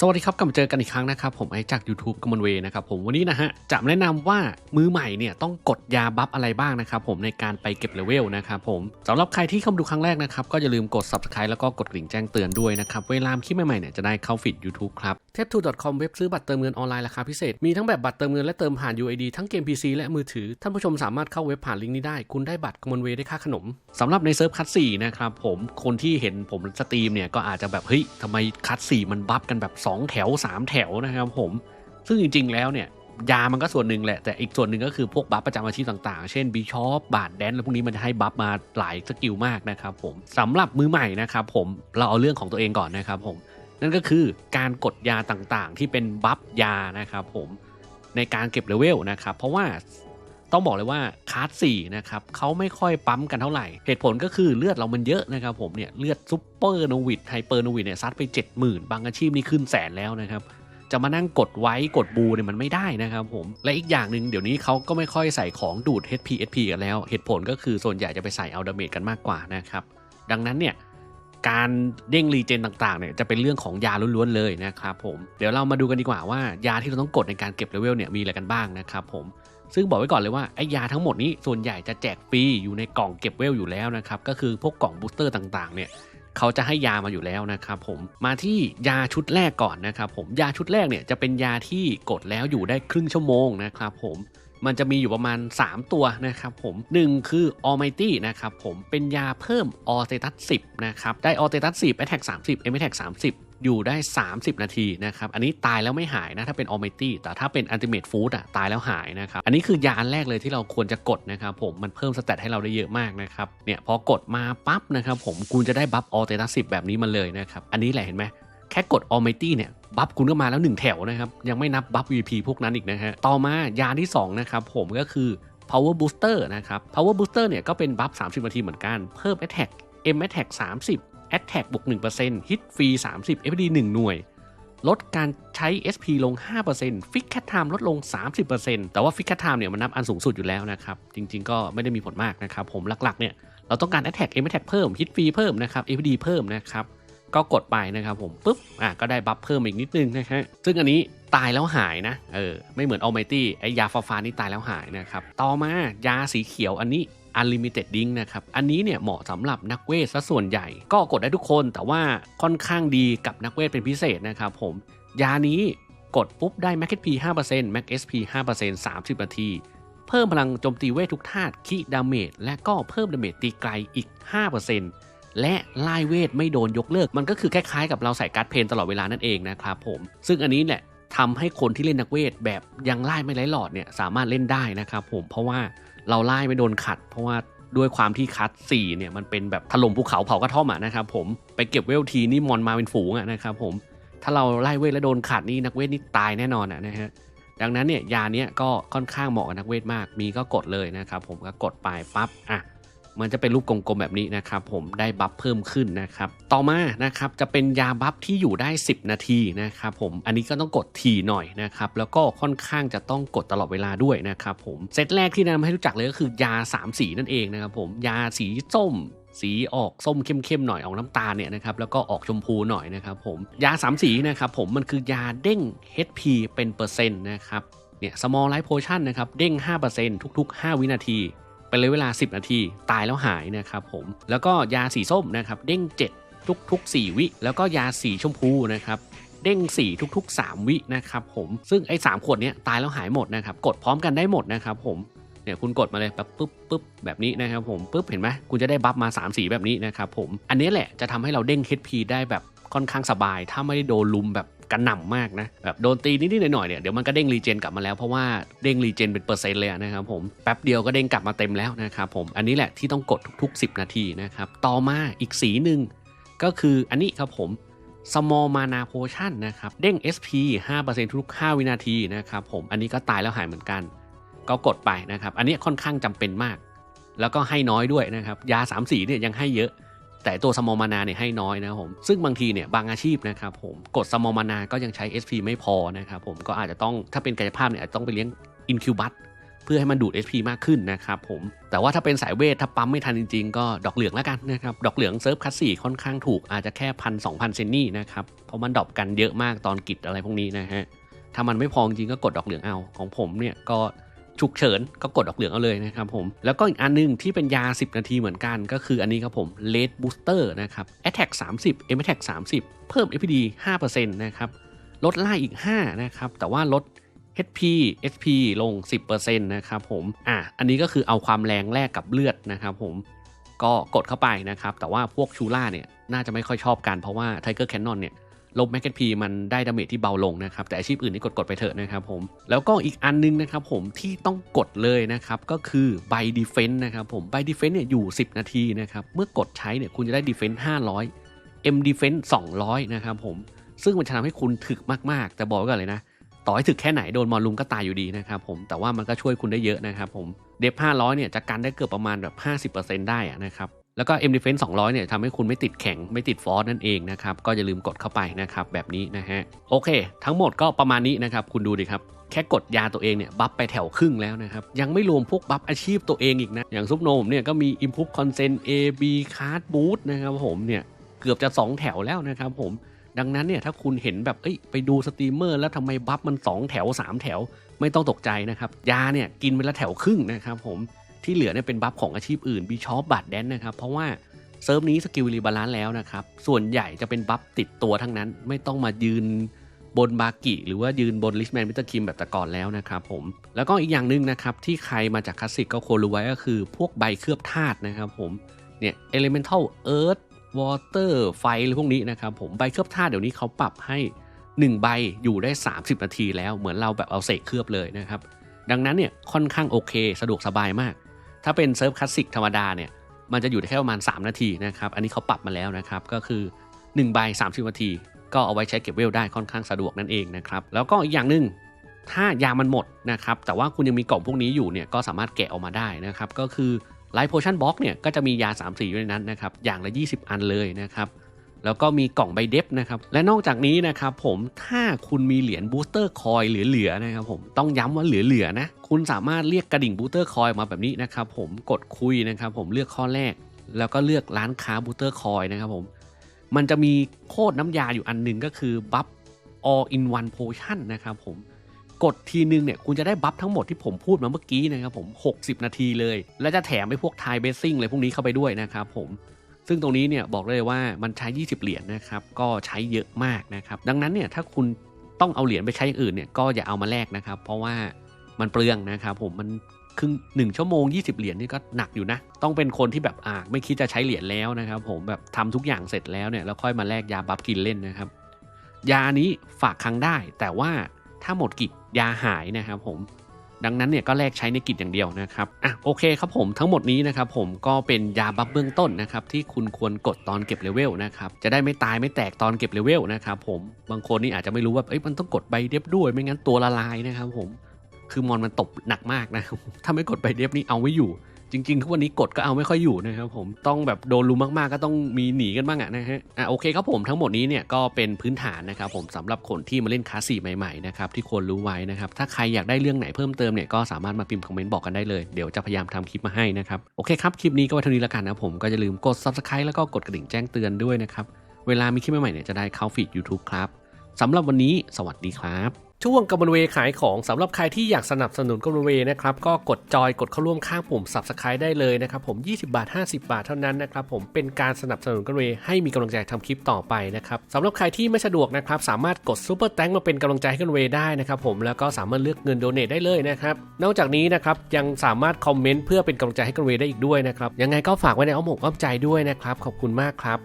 สวัสดีครับกลับมาเจอกันอีกครั้งนะครับ ผมไอจาก YouTube กมลเวนะครับผมวันนี้นะฮะจะแนะนำว่ามือใหม่เนี่ยต้องกดยาบัฟอะไรบ้างนะครับผมในการไปเก็บเลเวลนะครับผมสำหรับใครที่เข้ามาดูครั้งแรกนะครับ ก็อย่าลืมกด Subscribe แล้วก็กดกริ่งแจ้งเตือนด้วยนะครับ เวลาคลิปใหม่ๆเนี่ยจะได้เข้าฟีด YouTube ครับ t e p 2 com เว็บซื้อบัตรเติมเงินออนไลน์ราคาพิเศษ มีทั้งแบบบัตรเติมเงินและเติมผ่าน UID ทั้งเกม PC และมือถือท่านผู้ชมสามารถเข้าเว็บผ่านลิงก์นี้ได้ คุณได้บัตรกมลเวได้ค่าขนมสำหรับในเซิร์ฟคัตสี่นะครับผมคนที่เห็นผมสตรีมเนี่ยก็อาจจะแบบเฮ้ยทำไมคัตสี่มันบัฟกันแบบ2 แถว 3 แถวนะครับผม ซึ่งจริง ๆ แล้วเนี่ย ยามันก็ส่วนหนึ่งแหละ แต่อีกส่วนหนึ่งก็คือพวกบัฟประจำอาชีพต่างๆ เช่นบีชอปบาดแดนแล้วพวกนี้มันจะให้บัฟมาหลายสกิลมากนะครับผมสำหรับมือใหม่นะครับผมเราเอาเรื่องของตัวเองก่อนนะครับผมนั่นก็คือการกดยาต่างๆ ที่เป็นบัฟยานะครับผมในการเก็บเลเวลนะครับเพราะว่า ต้องบอกเลยว่าคาร์ดสี่นะครับเขาไม่ค่อยปั๊มกันเท่าไหร่ เหตุผลก็คือเลือดเรามันเยอะนะครับผมเนี่ยเลือดซุปเปอร์โนวิดไฮเปอร์โนวิดเนี่ยซัดไป 70,000 บางอาชีพนี่ขึ้นแสนแล้วนะครับจะมานั่งกดไว้กดบูเนี่ยมันไม่ได้นะครับผม และอีกอย่างหนึ่งเดี๋ยวนี้เขาก็ไม่ค่อยใส่ของดูด HP SP กันแล้ว เหตุผลก็คือส่วนใหญ่จะไปใส่เอาดาเมจกันมากกว่านะครับ ดังนั้นเนี่ยการเด้งรีเจนต่างๆเนี่ยจะเป็นเรื่องของยาล้วนๆเลยนะครับผม เดี๋ยวเรามาดูกันดีกว่าว่ายาที่เราต้องกดในการเก็บเลเวลเนี่ยมีอะไรกันบ้างนะครับผม ซึ่งบอกไว้ก่อนเลยว่าไอ้ยาทั้งหมดนี้ส่วนใหญ่จะแจกฟรีอยู่ในกล่องเก็บเวลอยู่แล้วนะครับก็คือพวกกล่องบูสเตอร์ต่างๆเนี่ยเขาจะให้ยามาอยู่แล้วนะครับผมมาที่ยาชุดแรกก่อนนะครับผมยาชุดแรกเนี่ยจะเป็นยาที่กดแล้วอยู่ได้ครึ่งชั่วโมงนะครับผมมันจะมีอยู่ประมาณ 3 ตัวนะครับผม 1 คือ Almighty นะครับผมเป็นยาเพิ่ม All Status 10นะครับได้ All Status 10 Attack 30 M Attack 30 อยู่ได้ 30 นาทีนะครับ อันนี้ตายแล้วไม่หายนะ ถ้าเป็น Almighty แต่ถ้าเป็น Ultimate Food อะตายแล้วหายนะครับ อันนี้คือยาอันแรกเลยที่เราควรจะกดนะครับผมมันเพิ่มสเตตให้เราได้เยอะมากนะครับ เนี่ยพอกดมาปั๊บนะครับผมคุณจะได้บัฟ All Status 10แบบนี้มาเลยนะครับ อันนี้แหละเห็นไหมแค่กด Almighty เนี่ยบัฟคุณก็มาแล้ว 1 แถวนะครับ ยังไม่นับบัฟ VP พวกนั้นอีกนะฮะต่อมายาที่2นะครับผมก็คือ Power Booster นะครับ Power Booster เนี่ยก็เป็นบัฟ30นาทีเหมือนกันเพิ่ม Attack M Attack 30 Attack บวก1% Hit ฟรี 30 FD 1 หน่วย ลดการใช้ SP ลง5% Fix Cat Time ลดลง 30%แต่ว่า Fix Cat Time เนี่ยมันนับอันสูงสุดอยู่แล้วนะครับ จริงๆ ก็ไม่ได้มีผลมากนะครับ ผมหลักๆเนี่ยเราต้องการ Attack M Attack เพิ่ม Hit ฟรีเพิ่มนะครับ FD เพิ่มนะครับก็กดไปนะครับผมปุ๊บอะก็ได้บัฟเพิ่มอีกนิดนึงนะฮะซึ่งอันนี้ตายแล้วหายนะเออไม่เหมือน Almighty ไอยาฟ้าฟ้านี่ตายแล้วหายนะครับต่อมายาสีเขียวอันนี้ Unlimited Ding นะครับ อันนี้เนี่ยเหมาะสำหรับนักเวทซะส่วนใหญ่ ก็กดได้ทุกคน แต่ว่าค่อนข้างดีกับนักเวทเป็นพิเศษนะครับผม ยานี้กดปุ๊บได้ Max HP 5% Max SP 5% 30 นาที เพิ่มพลังโจมตีเวททุกธาตุคีดาเมจและก็เพิ่มดาเมจตีไกลอีก 5%และไล่เวทไม่โดนยกเลิก มันก็คือคล้ายๆกับเราใส่การ์ดเพนตลอดเวลานั่นเองนะครับผม ซึ่งอันนี้แหละทำให้คนที่เล่นนักเวทแบบยังไล่ไม่ไร้หลอดเนี่ยสามารถเล่นได้นะครับผมเพราะว่า เราไล่ไม่โดนขัด เพราะว่าด้วยความที่คัด4เนี่ยมันเป็นแบบถล่มภูเขาเผากระท่อมอะนะครับผมไปเก็บเวลทีนี่มอนมาเป็นฝูงอะนะครับผมถ้าเราไล่เวทแล้วโดนขัดนี่นักเวทนี่ตายแน่นอนอะนะฮะดังนั้นเนี่ยยาเนี้ยก็ค่อนข้างเหมาะกับนักเวทมากมีก็กดเลยนะครับผมก็กดไปปั๊บอะ มันจะเป็นรูปกลมๆแบบนี้นะครับผมได้บัฟเพิ่มขึ้นนะครับต่อมานะครับจะเป็นยาบัฟที่อยู่ได้ 10 นาทีนะครับผมอันนี้ก็ต้องกดทีหน่อยนะครับแล้วก็ค่อนข้างจะต้องกดตลอดเวลาด้วยนะครับผมเซตแรกที่แนะนำให้รู้จักเลยก็คือยา 3 สีนั่นเองนะครับผมยาสีส้มสีออกส้มเข้มๆหน่อยออกน้ำตาลเนี่ยนะครับแล้วก็ออกชมพูหน่อยนะครับผมยา 3 สีนะครับผมมันคือยาเด้ง HP เป็นเปอร์เซ็นต์นะครับเนี่ย small life potion นะครับเด้ง 5%ทุก ๆ 5 วินาที เป็นเลยเวลา 10 นาที ตายแล้วหายนะครับผม แล้วก็ยาสีส้มนะครับเด้ง 7 ทุกๆ4วิ แล้วก็ยาสีชมพูนะครับเด้ง 4 ทุก ๆ 3 วินะครับผมซึ่งไอ้3ขวดเนี้ยตายแล้วหายหมดนะครับกดพร้อมกันได้หมดนะครับผมเนี่ยคุณกดมาเลยแบบปุ๊บปุ๊บแบบนี้นะครับผมปุ๊บเห็นไหมคุณจะได้บัฟมา3สีแบบนี้นะครับผมอันนี้แหละจะทำให้เราเด้ง HP ได้แบบค่อนข้างสบาย ถ้าไม่ได้โดนลุมแบบ กระหน่ำมากนะแบบโดนตีนิดๆหน่อยๆเนี่ยเดี๋ยวมันก็เด้งรีเจนกลับมาแล้วเพราะว่าเด้งรีเจนเป็นเปอร์เซ็นต์เลยนะครับผมแป๊บเดียวก็เด้งกลับมาเต็มแล้วนะครับผมอันนี้แหละที่ต้องกดทุก ๆ 10 นาทีนะครับต่อมาอีกสีหนึ่งก็คืออันนี้ครับผม small mana potion นะครับเด้ง SP 5%ทุกๆ5วินาทีนะครับผมอันนี้ก็ตายแล้วหายเหมือนกัน ก็กดไปนะครับ อันนี้ค่อนข้างจำเป็นมาก แล้วก็ให้น้อยด้วยนะครับ ยา 3 สีเนี่ยยังให้เยอะ แต่ตัวสมอมานาเนี่ยให้น้อยนะครับผมซึ่งบางทีเนี่ยบางอาชีพนะครับผมกดสมอมานาก็ยังใช้ SP ไม่พอนะครับผมก็อาจจะต้องถ้าเป็นกายภาพเนี่ยอาจจะต้องไปเลี้ยงอินคิวบัตพื่อให้มันดูด HP มากขึ้นนะครับผมแต่ว่าถ้าเป็นสายเวทถ้าปั๊มไม่ทันจริงๆ ก็ดอกเหลืองแล้วกันนะครับดอกเหลืองเซิร์ฟคัสสี่ค่อนข้างถูกอาจจะแค่พันสองพันเซนนี่นะครับเพราะมันดรอปกันเยอะมากตอนกิจอะไรพวกนี้นะฮะถ้ามันไม่พอจริงก็กดดอกเหลืองเอาของผมเนี่ยก็ ฉุกเฉินก็กดดอกเหลืองเอาเลยนะครับผม แล้วก็อีกอันนึงที่เป็นยา 10 นาทีเหมือนกัน ก็คืออันนี้ครับผม Late Booster นะครับ Attack 30 M Attack 30 เพิ่ม FPD 5%นะครับลดไล่อีก 5 นะครับ แต่ว่าลด HP HP ลง 10%นะครับผม อะ อันนี้ก็คือเอาความแรงแลกกับเลือดนะครับผม ก็กดเข้าไปนะครับ แต่ว่าพวกชูล่าเนี่ย น่าจะไม่ค่อยชอบกัน เพราะว่า Tiger Cannon เนี่ย ลบแมกเก็ตพีมันได้ดาเมจที่เบาลงนะครับ แต่อาชีพอื่นนี่กดกดๆไปเถอะนะครับผม แล้วก็อีกอันนึงนะครับผมที่ต้องกดเลยนะครับก็คือ by defense นะครับผม by defense เนี่ยอยู่ 10 นาทีนะครับ เมื่อกดใช้เนี่ยคุณจะได้ defense 500 M defense 200 นะครับผม ซึ่งมันจะทำให้คุณถึกมากๆ แต่บอกก่อนเลยนะ ต่อให้ถึกแค่ไหนโดนมอลลุมก็ตายอยู่ดีนะครับผม แต่ว่ามันก็ช่วยคุณได้เยอะนะครับผม เดฟ500 เนี่ยจะกันได้เกือบประมาณแบบ 50%ได้นะครับ แล้วก็ M Defense 200 เนี่ยทำให้คุณไม่ติดแข็งไม่ติดฟอสนั่นเองนะครับ ก็อย่าลืมกดเข้าไปนะครับ แบบนี้นะฮะ โอเค ทั้งหมดก็ประมาณนี้นะครับ คุณดูดิครับ แค่กดยาตัวเองเนี่ย บัฟไปแถวครึ่งแล้วนะครับ ยังไม่รวมพวกบัฟอาชีพตัวเองอีกนะ อย่างซุปโนมเนี่ยก็มี Improve Consent A B Card Boost นะครับผมเนี่ยเกือบจะ 2 แถวแล้วนะครับผมดังนั้นเนี่ยถ้าคุณเห็นแบบเอ้ยไปดูสตรีมเมอร์แล้วทำไมบัฟมัน 2 แถว 3 แถวไม่ต้องตกใจนะครับ ยาเนี่ยกินไปละแถวครึ่งนะครับผม ที่เหลือเนี่ยเป็นบัฟของอาชีพอื่นบีชอปบัตแดนนะครับ เพราะว่าเซิร์ฟนี้สกิลรีบาลานซ์แล้วนะครับ ส่วนใหญ่จะเป็นบัฟติดตัวทั้งนั้น ไม่ต้องมายืนบนบากิหรือว่ายืนบนลิชแมนมิสเตอร์คิมแบบแต่ก่อนแล้วนะครับผม แล้วก็อีกอย่างหนึ่งนะครับ ที่ใครมาจากคลาสสิกก็ควรรู้ไว้ก็คือพวกใบเคลือบธาตุนะครับผม เนี่ย elemental earth water ไฟอะไรพวกนี้นะครับผมใบเคลือบธาตุเดี๋ยวนี้เขาปรับให้ 1 ใบอยู่ได้ 30 นาทีแล้วเหมือนเราแบบเอาเศษเคลือบเลยนะครับ ดังนั้นเนี่ยค่อนข้างโอเค สะดวกสบายมาก ถ้าเป็นเซิร์ฟคลาสสิกธรรมดาเนี่ยมันจะอยู่แค่ประมาณ 3 นาทีนะครับ อันนี้เขาปรับมาแล้วนะครับ ก็คือ1ใบ30 นาที ก็เอาไว้ใช้เก็บเวลได้ค่อนข้างสะดวกนั่นเองนะครับ แล้วก็อีกอย่างหนึ่งถ้ายามันหมดนะครับ แต่ว่าคุณยังมีกล่องพวกนี้อยู่เนี่ยก็สามารถแกะออกมาได้นะครับ ก็คือไลท์โพชั่นบ็อกเนี่ยก็จะมียา3 4อยู่ในนั้นนะครับ อย่างละ 20 อันเลยนะครับ แล้วก็มีกล่องใบเดฟนะครับ และนอกจากนี้นะครับผมถ้าคุณมีเหรียญบูสเตอร์คอยเหลือๆนะครับผมต้องย้ำว่าเหลือๆนะ คุณสามารถเรียกกระดิ่งบูสเตอร์คอยมาแบบนี้นะครับผมกดคุยนะครับผมเลือกข้อแรก แล้วก็เลือกร้านค้าบูสเตอร์คอยนะครับผมมันจะมีโคดน้ำยาอยู่อันหนึ่งก็คือบัฟ all in one potion นะครับผมกดทีนึงเนี่ยคุณจะได้บัฟทั้งหมดที่ผมพูดมาเมื่อกี้นะครับผม 60 นาทีเลย และจะแถมไปพวกไทเบสซิ่งอะไรพวกนี้เข้าไปด้วยนะครับผม ซึ่งตรงนี้เนี่ยบอกเลยว่ามันใช้ 20 เหรียญนะครับ ก็ใช้เยอะมากนะครับ ดังนั้นเนี่ยถ้าคุณต้องเอาเหรียญไปใช้อย่างอื่นเนี่ยก็อย่าเอามาแลกนะครับ เพราะว่ามันเปลืองนะครับผมมันครึ่งหนึ่งชั่วโมง 20 เหรียญนี่ก็หนักอยู่นะ ต้องเป็นคนที่แบบอ่าไม่คิดจะใช้เหรียญแล้วนะครับผมแบบทำทุกอย่างเสร็จแล้วเนี่ยแล้วค่อยมาแลกยาบัฟกินเล่นนะครับ ยานี้ฝากครั้งได้ แต่ว่าถ้าหมดกิจยาหายนะครับผม ดังนั้นเนี่ยก็แลกใช้ในกิจอย่างเดียวนะครับอะโอเคครับผมทั้งหมดนี้นะครับผมก็เป็นยาบัฟเบื้องต้นนะครับที่คุณควรกดตอนเก็บเลเวลนะครับจะได้ไม่ตายไม่แตกตอนเก็บเลเวลนะครับผมบางคนนี่อาจจะไม่รู้ว่าเอ้ยมันต้องกดใบเดฟด้วยไม่งั้นตัวละลายนะครับผมคือมอนมันตบหนักมากนะถ้าไม่กดใบเดฟนี่เอาไม่อยู่ จริงๆทุกวันนี้กดก็เอาไม่ค่อยอยู่นะครับผมต้องแบบโดนลุมมากๆ ก็ต้องมีหนีกันบ้างอะนะฮะอะโอเคครับผมทั้งหมดนี้เนี่ยก็เป็นพื้นฐานนะครับผมสำหรับคนที่มาเล่นคลาสสี่ใหม่ๆนะครับที่ควรรู้ไว้นะครับถ้าใครอยากได้เรื่องไหนเพิ่มเติมเนี่ยก็สามารถมาพิมพ์คอมเมนต์บอกกันได้เลยเดี๋ยวจะพยายามทำคลิปมาให้นะครับโอเคครับคลิปนี้ก็ไว้เท่านี้แล้วกันนะผมก็อย่าลืมกด subscribe แล้วก็กดกระดิ่งแจ้งเตือนด้วยนะครับเวลามีคลิปใหม่ๆเนี่ยจะได้เข้าฟีด YouTube ครับสำหรับวันนี้ สวัสดีครับ ช่วงกำมลเวขายของสำหรับใครที่อยากสนับสนุนกำมลเวนะครับก็กดจอยกดเข้าร่วมข้างปุ่ม Subscribe ได้เลยนะครับผม 20 บาท 50 บาทเท่านั้นนะครับผมเป็นการสนับสนุนกำมลเวให้มีกำลังใจทำคลิปต่อไปนะครับสำหรับใครที่ไม่สะดวกนะครับสามารถกดซูเปอร์แตงมาเป็นกำลังใจให้กำมลเวได้นะครับผมแล้วก็สามารถเลือกเงินโดเนทได้เลยนะครับนอกจากนี้นะครับยังสามารถคอมเมนต์เพื่อเป็นกำลังใจให้กำมลเวได้อีกด้วยนะครับยังไงก็ฝากไว้ในอ้อมอกอ้อมใจด้วยนะครับขอบคุณมากครับ